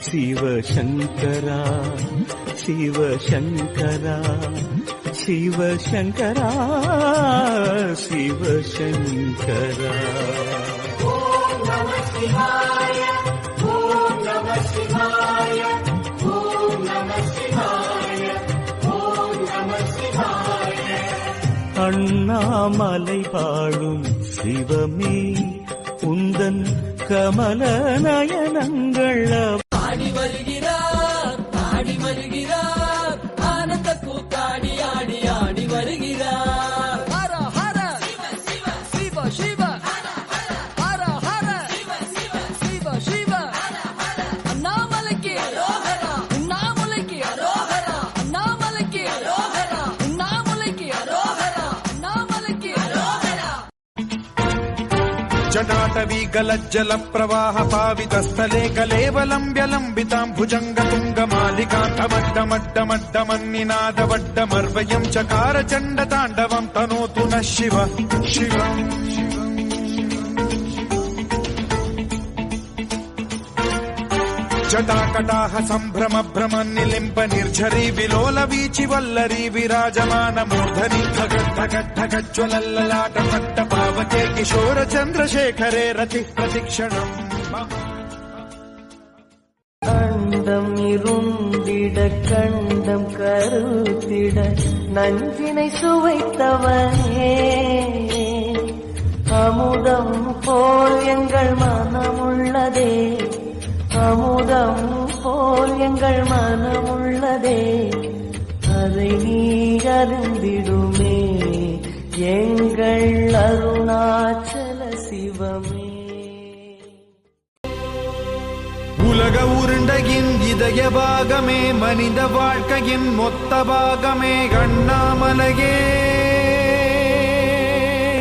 சிவசங்கரா சிவசங்கரா சிவசங்கரா சிவசங்கரா. அண்ணாமலை வாழும் சிவமே உந்தன் கமல நயனங்கள் வருகிறார் ஆடி வருகிறார் जटाटवी गलज्जल प्रवाह पावितस्थले कलेवलम्ब्य लम्बिताम् भुजङ्गतुङ्गमालिकान्तमड्डमड्डमड्डमन्निनादवड्डमर्वयम् चकार चण्डताण्डवम् तनोतु नः शिव शिवम् जटाकटाः सम्भ्रम भ्रम निलिम्ब निर्झरी विलोल वीचि वल्लरी विराजमान मूर्धनि खगद्धगद्धगज्ज्वलल्ललाट पट्ट पावके కిశోర చంద్రశేఖరే రతి ప్రతిక్షణం கண்டம் இருந்திட கண்டம் கருத்திட நஞ்சினை சுவைத்தவனே. அமுதம் போல் எங்கள் மனமுள்ளதே. அமுதம் போல் எங்கள் மனமுள்ளதே. அதை நீ அறிந்திடுமே. எங்கள் அருணாச்சல சிவமே. உலக உருண்டையின் இதய பாகமே மனித வாழ்க்கையின் மொத்த பாகமே கண்ணாமலையே.